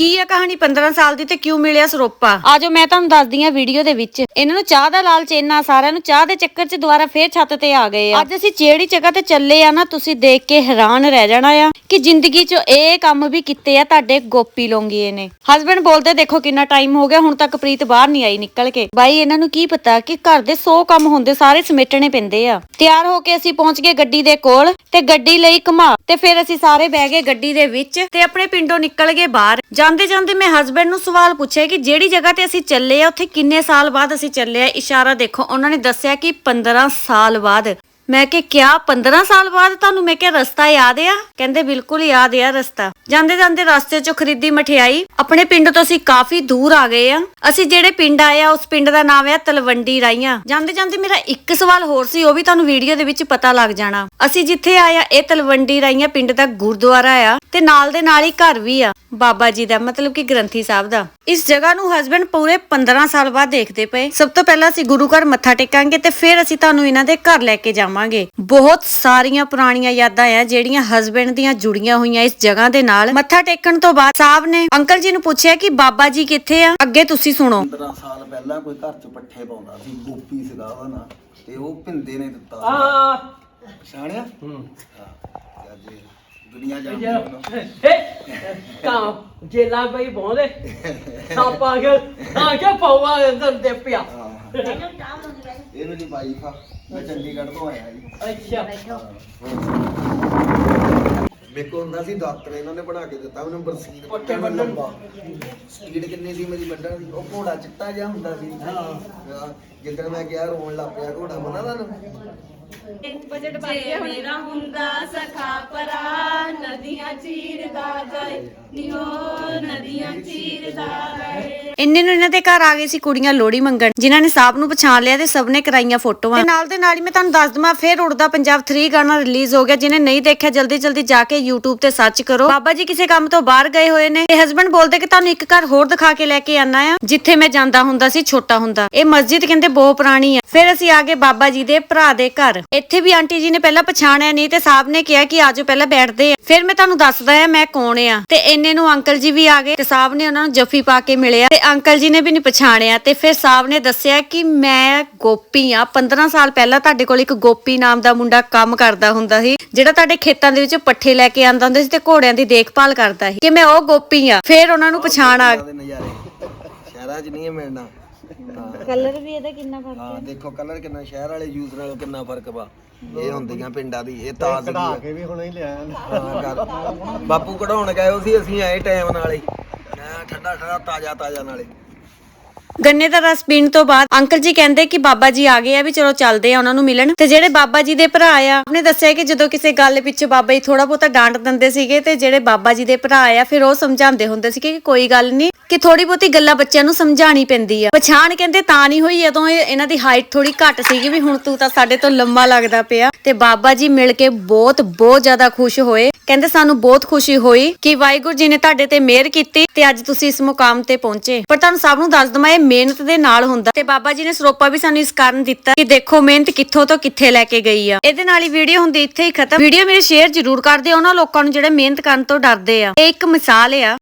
ਕੀ ਆ ਕਹਾਣੀ 15 ਸਾਲ ਦੀ ਤੇ ਕਿਉਂ ਮਿਲਿਆ ਸਰੋਪਾ? ਆਜੋ, ਮੈਂ ਤੁਹਾਨੂੰ ਦੱਸਦੀ ਆ ਵੀਡੀਓ ਦੇ ਵਿੱਚ। ਇਹਨਾਂ ਨੂੰ ਚਾਹ ਦਾ ਲਾਲਚ ਇੰਨਾ, ਸਾਰਿਆਂ ਨੂੰ ਚਾਹ ਦੇ ਚੱਕਰ 'ਚ ਦੁਬਾਰਾ ਫੇਰ ਛੱਤ ਤੇ ਆ ਗਏ ਆ। ਅੱਜ ਅਸੀਂ ਜਿਹੜੀ ਜਗ੍ਹਾ ਤੇ ਚੱਲੇ ਆ ਨਾ, ਤੁਸੀਂ ਦੇਖ ਕੇ ਹੈਰਾਨ ਰਹਿ ਜਾਣਾ ਆ ਕਿ ਜ਼ਿੰਦਗੀ 'ਚ ਇਹ ਕੰਮ ਵੀ ਕੀਤੇ ਆ ਤੁਹਾਡੇ ਗੋਪੀ ਲੋਂਗੀਏ ਨੇ। ਹਸਬੰਡ ਬੋਲਦੇ, ਦੇਖੋ ਕਿੰਨਾ ਟਾਈਮ ਹੋ ਗਿਆ, ਹੁਣ ਤੱਕ ਪ੍ਰੀਤ ਬਾਹਰ ਨਹੀਂ ਆਈ ਨਿਕਲ ਕੇ। ਬਾਈ, ਇਹਨਾਂ ਨੂੰ ਕੀ ਪਤਾ ਕਿ ਘਰ ਦੇ 100 ਕੰਮ ਹੁੰਦੇ, ਸਾਰੇ ਸਮੇਟਣੇ ਪੈਂਦੇ ਆ। ਤਿਆਰ ਹੋ ਕੇ ਅਸੀਂ ਪਹੁੰਚ ਗਏ ਗੱਡੀ ਦੇ ਕੋਲ ਤੇ ਗੱਡੀ ਲਈ ਘੁਮਾ ਤੇ ਫਿਰ ਅਸੀਂ ਸਾਰੇ ਬਹਿ ਗਏ ਗੱਡੀ ਦੇ ਵਿੱਚ ਤੇ ਆਪਣੇ ਪਿੰਡੋਂ ਨਿਕਲ ਗਏ ਬਾਹਰ। ਜਾਂਦੇ ਜਾਂਦੇ ਮੈਂ ਹਸਬੰਡ ਨੂੰ ਸਵਾਲ ਪੁੱਛਿਆ ਕਿ ਜਿਹੜੀ ਜਗ੍ਹਾ ਤੇ ਅਸੀਂ ਚੱਲੇ ਆ, ਉੱਥੇ ਕਿੰਨੇ ਸਾਲ ਬਾਅਦ ਅਸੀਂ ਚੱਲੇ ਆ? ਇਸ਼ਾਰਾ ਦੇਖੋ, ਉਹਨਾਂ ਨੇ ਦੱਸਿਆ ਕਿ 15 ਸਾਲ ਬਾਅਦ। ਮੈਂ ਕਿ ਕਿਆ 15 ਸਾਲ ਬਾਅਦ ਤੁਹਾਨੂੰ? ਮੈਂ ਕਿਹਾ, ਰਸਤਾ ਯਾਦ ਆ। ਕਹਿੰਦੇ, ਬਿਲਕੁਲ ਯਾਦ ਆ ਰਸਤਾ। ਜਾਂਦੇ ਜਾਂਦੇ ਰਸਤੇ 'ਚੋਂ ਖਰੀਦੀ ਮਠਿਆਈ। ਆਪਣੇ ਪਿੰਡ ਤੋਂ ਅਸੀਂ ਕਾਫੀ ਦੂਰ ਆ ਗਏ ਆ। ਅਸੀਂ ਜਿਹੜੇ ਪਿੰਡ ਆਏ ਆ, ਉਸ ਪਿੰਡ ਦਾ ਨਾਮ ਆ ਤਲਵੰਡੀ ਰਾਈਆਂ। ਜਾਂਦੇ ਜਾਂਦੇ ਮੇਰਾ ਇੱਕ ਸਵਾਲ ਹੋਰ ਸੀ, ਉਹ ਵੀ ਤੁਹਾਨੂੰ ਵੀਡੀਓ ਦੇ ਵਿੱਚ ਪਤਾ ਲੱਗ ਜਾਣਾ। ਅਸੀਂ ਜਿੱਥੇ ਆਏ ਆ, ਇਹ ਤਲਵੰਡੀ ਰਾਈਆਂ ਪਿੰਡ ਦਾ ਗੁਰਦੁਆਰਾ ਆ ਤੇ ਨਾਲ ਦੇ ਨਾਲ ਹੀ ਘਰ ਵੀ ਆ। ਬਾਬਾ ਜੀ ਦਾ, ਮਤਲਬ ਕਿ ਗ੍ਰੰਥੀ ਸਾਹਿਬ ਦਾ। ਇਸ ਜਗ੍ਹਾ ਨੂੰ ਹਸਬੰਡ ਪੂਰੇ 15 ਸਾਲ ਬਾਅਦ ਦੇਖਦੇ ਪਏ। ਸਭ ਤੋਂ ਪਹਿਲਾਂ ਅਸੀਂ ਗੁਰੂ ਘਰ ਮੱਥਾ ਟੇਕਾਂਗੇ ਤੇ ਫਿਰ ਅਸੀਂ ਤੁਹਾਨੂੰ ਇਹਨਾਂ ਦੇ ਘਰ ਲੈ ਕੇ ਜਾਵਾਂਗੇ। ਬਹੁਤ ਸਾਰੀਆਂ ਪੁਰਾਣੀਆਂ ਯਾਦਾਂ ਆ ਜਿਹੜੀਆਂ ਹਸਬੰਡ ਦੀਆਂ ਜੁੜੀਆਂ ਹੋਈਆਂ ਇਸ ਜਗ੍ਹਾ ਦੇ ਨਾਲ। ਮੱਥਾ ਟੇਕਣ ਤੋਂ ਬਾਅਦ ਸਾਹਿਬ ਨੇ ਅੰਕਲ ਜੀ ਨੂੰ ਪੁੱਛਿਆ ਕਿ ਬਾਬਾ ਜੀ ਕਿੱਥੇ ਆ? ਅੱਗੇ ਤੁਸੀਂ ਸੁਣੋ। 15 ਸਾਲ ਪਹਿਲਾਂ ਕੋਈ ਘਰ ਚ ਪੱਠੇ ਪਾਉਂਦਾ ਸੀ ਗੋਪੀ ਸੀਗਾ ਉਹਦਾ ਨਾਂ ਤੇ ਉਹ ਭਿੰਦੇ ਨੇ ਦਿੱਤਾ ਆ ਪਛਾਣਿਆ? ਹੂੰ। ਅੱਜ ਦੁਨੀਆ ਜਾਣਦੀ ਉਹਨੂੰ ਤਾਂ ਜੇਲਾ ਬਈ ਬੋਲੇ ਸਾਪਾ ਕੇ ਆ ਕੇ ਪਵਾ ਅੰਦਰ ਦੇ ਪਿਆ? ਹਾਂ। ਇਹ ਮੇਰੀ ਵਾਈਫ ਆ ਮੈਂ ਚੰਡੀਗੜ੍ਹ ਤੋਂ ਆਇਆ ਜੀ। ਅੱਛਾ। ਮੇਰੇ ਕੋਲ ਹੁੰਦਾ ਸੀ ਡਾਕਟਰ ਇਹਨਾਂ ਨੇ ਬਣਾ ਕੇ ਦਿੱਤਾ। ਮੈਨੂੰ ਬਰਸੀਨ ਪੱਟੇ। ਲੰਬਾ। ਸਪੀਡ ਕਿੰਨੀ ਸੀ ਮੇਰੀ ਵੱਢਣ ਦੀ ਉਹ ਘੋੜਾ ਚਿੱਟਾ ਜਿਹਾ ਹੁੰਦਾ ਸੀ। ਹਾਂ। ਜਿੱਦਣ ਮੈਂ ਗਿਆ ਰੋਣ ਲੱਗ ਪਿਆ ਘੋੜਾ ਮਨਾ ਤੁਹਾਨੂੰ ਜੇ ਮੇਰਾ ਹੁੰਦਾ ਸਖਾ ਪਰਾ ਨਦੀਆਂ ਚੀਰਦਾ ਜਾਏ। ਨਿਓ ਨਦੀਆਂ ਚੀਰਦਾ ਜਾਏ ਇੰਨੇ ਨੂੰ ਇਹਨਾਂ ਦੇ ਘਰ ਆ ਗਏ ਸੀ ਕੁੜੀਆਂ ਲੋੜੀ ਮੰਗਣ, ਜਿਨ੍ਹਾਂ ਨੇ ਸਾਹਿਬ ਨੂੰ ਪਛਾਣ ਲਿਆ ਤੇ ਸਭ ਨੇ ਕਰਾਈਆਂ ਫੋਟੋਆਂ। ਤੇ ਨਾਲ ਦੇ ਨਾਲ ਹੀ ਮੈਂ ਤੁਹਾਨੂੰ ਦੱਸ ਦਵਾਂ, ਫੇਰ ਉੜਦਾ ਪੰਜਾਬ 3 ਗਾਣਾ ਰਿਲੀਜ਼ ਹੋ ਗਿਆ ਜਿਹਨੇ ਨਹੀਂ ਦੇਖਿਆ ਜਲਦੀ ਜਲਦੀ ਜਾ ਕੇ YouTube ਤੇ ਸਰਚ ਕਰੋ। ਬਾਬਾ ਜੀ ਕਿਸੇ ਕੰਮ ਤੋਂ ਬਾਹਰ ਗਏ ਹੋਏ ਨੇ। ਤੇ ਹਸਬੰਡ ਬੋਲਦੇ ਕਿ ਤੁਹਾਨੂੰ ਇੱਕ ਘਰ ਹੋਰ ਦਿਖਾ ਕੇ ਲੈ ਕੇ ਆਣਾ ਆ, ਜਿੱਥੇ ਮੈਂ ਜਾਂਦਾ ਹੁੰਦਾ ਸੀ, ਛੋਟਾ ਹੁੰਦਾ। ਇਹ ਮਸਜਿਦ ਕਹਿੰਦੇ ਬਹੁਤ ਪੁਰਾਣੀ ਆ। ਫਿਰ ਅਸੀਂ ਆ ਗਏ ਬਾਬਾ ਜੀ ਦੇ ਭਰਾ ਦੇ ਘਰ। ਇੱਥੇ ਵੀ ਆਂਟੀ ਜੀ ਨੇ ਪਹਿਲਾਂ ਪਛਾਣਿਆ ਨਹੀਂ ਤੇ ਸਾਹਿਬ ਨੇ ਕਿਹਾ ਕਿ ਆਜੋ ਪਹਿਲਾਂ ਬੈਠਦੇ ਆ। ਫਿਰ ਮੈਂ ਤੁਹਾਨੂੰ ਦੱਸਦਾ ਆ ਮੈਂ ਕੌਣ ਆ। ਤੇ ਇੰਨੇ ਨੂੰ ਅੰਕਲ ਜੀ ਵੀ ਆ ਗਏ ਤੇ ਸਾਹਿਬ ਨੇ ਉਹਨਾਂ ਨੂੰ ਜੱਫੀ ਪਾ ਕੇ ਮਿਲਿਆ ਤੇ ਅੰਕਲ ਜੀ ਨੇ ਵੀ ਨਹੀਂ ਪਛਾਣਿਆ ਤੇ ਫਿਰ ਸਾਹਿਬ ਨੇ ਦੱਸਿਆ ਕਿ ਮੈਂ ਗੋਪੀ ਆ। 15 ਸਾਲ ਪਹਿਲਾਂ ਤੁਹਾਡੇ ਕੋਲ ਇੱਕ ਗੋਪੀ ਨਾਮ ਦਾ ਮੁੰਡਾ ਕੰਮ ਕਰਦਾ ਹੁੰਦਾ ਸੀ, ਜਿਹੜਾ ਤੁਹਾਡੇ ਖੇਤਾਂ ਦੇ ਵਿੱਚ ਪੱਠੇ ਲੈ ਕੇ ਆਂਦਾ ਹੁੰਦਾ ਸੀ ਤੇ ਘੋੜਿਆਂ ਦੀ ਦੇਖਭਾਲ ਕਰਦਾ ਸੀ ਕਿ ਮੈਂ ਉਹ ਗੋਪੀ ਆ। ਫਿਰ ਉਹਨਾਂ ਨੂੰ ਪਛਾਣ ਆ ਸ਼ਹਿਰਾਂ 'ਚ ਨਹੀਂ ਮਿਲਣਾ ਕਲਰ ਵੀ ਇਹਦਾ ਕਿੰਨਾ ਫ਼ਰਕ ਹਾਂ ਦੇਖੋ ਕਲਰ ਕਿੰਨਾ ਸ਼ਹਿਰ ਵਾਲੇ ਯੂਜ਼ ਨਾਲੋਂ ਕਿੰਨਾ ਫ਼ਰਕ ਵਾ। ਇਹ ਹੁੰਦੀਆਂ ਪਿੰਡਾਂ ਦੀ ਇਹ ਤਾਜ਼ ਕਢਾ ਕੇ ਵੀ ਹੁਣੇ ਹੀ ਲਿਆ ਹਾਂ ਬਾਪੂ ਕਢਾਉਣ ਗਏ ਸੀ ਅਸੀਂ ਆਏ ਟਾਈਮ ਨਾਲ ਹੀ। ਐਂ ਠੰਡਾ ਠੰਡਾ ਤਾਜ਼ਾ ਤਾਜ਼ਾ ਨਾਲੇ। ਗੰਨੇ ਦਾ ਰਸ ਪੀਣ ਤੋਂ ਬਾਅਦ ਅੰਕਲ ਜੀ ਕਹਿੰਦੇ ਕਿ ਬਾਬਾ ਜੀ ਆ ਗਏ ਆ ਵੀ ਚਲੋ ਚੱਲਦੇ ਆ ਉਹਨਾਂ ਨੂੰ ਮਿਲਣ। ਤੇ ਜਿਹੜੇ ਬਾਬਾ ਜੀ ਦੇ ਭਰਾ ਆ, ਉਹਨੇ ਦੱਸਿਆ ਕਿ ਜਦੋਂ ਕਿਸੇ ਗੱਲ ਪਿੱਛੇ ਬਾਬਾ ਜੀ ਥੋੜਾ ਬਹੁਤਾ ਡਾਂਟ ਦਿੰਦੇ ਸੀਗੇ ਤੇ ਜਿਹੜੇ ਬਾਬਾ ਜੀ ਦੇ ਭਰਾ ਆ, ਫਿਰ ਉਹ ਸਮਝਾਉਂਦੇ ਹੁੰਦੇ ਸੀ ਕਿ ਕੋਈ ਗੱਲ ਨਹੀਂ ਕਿ ਥੋੜੀ ਬਹੁਤੀ ਗੱਲਾਂ ਬੱਚਿਆਂ ਨੂੰ ਸਮਝਾਣੀ ਪੈਂਦੀ ਆ। ਪਛਾਣ ਕਹਿੰਦੇ ਤਾਂ ਨਹੀਂ ਹੋਈ ਜਦੋਂ ਇਹਨਾਂ ਦੀ ਹਾਈਟ ਥੋੜੀ ਘੱਟ ਸੀਗੀ ਵੀ ਹੁਣ ਤੂੰ ਤਾਂ ਸਾਡੇ ਤੋਂ ਲੰਮਾ ਲੱਗਦਾ ਪਿਆ। ਤੇ ਬਾਬਾ ਜੀ ਮਿਲ ਕੇ ਬਹੁਤ ਬਹੁਤ ਜ਼ਿਆਦਾ ਖੁਸ਼ ਹੋਏ। ਕਹਿੰਦੇ ਸਾਨੂੰ ਬਹੁਤ ਖੁਸ਼ੀ ਹੋਈ ਕਿ ਵਾਹਿਗੁਰੂ ਜੀ ਨੇ ਤੁਹਾਡੇ ਤੇ ਮਿਹਰ ਕੀਤੀ ਤੇ ਅੱਜ ਤੁਸੀਂ ਇਸ ਮੁਕਾਮ ਤੇ ਪਹੁੰਚੇ। ਪਰ ਤੁਹਾਨੂੰ ਸਭ ਨੂੰ ਦੱਸ ਦਵਾਂ, ਇਹ ਮਿਹਨਤ ਦੇ ਨਾਲ ਹੁੰਦਾ। ਤੇ ਬਾਬਾ ਜੀ ਨੇ ਸਰੋਪਾ ਵੀ ਸਾਨੂੰ ਇਸ ਕਾਰਨ ਦਿੱਤਾ ਕਿ ਦੇਖੋ ਮਿਹਨਤ ਕਿੱਥੋਂ ਤੋਂ ਕਿੱਥੇ ਲੈ ਕੇ ਗਈ ਆ। ਇਹਦੇ ਨਾਲ ਹੀ ਵੀਡੀਓ ਹੁੰਦੀ, ਇੱਥੇ ਹੀ ਖਤਮ। ਵੀਡੀਓ ਮੇਰੇ ਸ਼ੇਅਰ ਜ਼ਰੂਰ ਕਰਦੇ ਦਿਓ। ਉਹਨਾਂ ਲੋਕਾਂ ਨੂੰ ਜਿਹੜੇ ਮਿਹਨਤ ਕਰਨ ਤੋਂ ਡਰਦੇ ਆ। ਇਹ ਇੱਕ ਮਿਸਾਲ ਆ।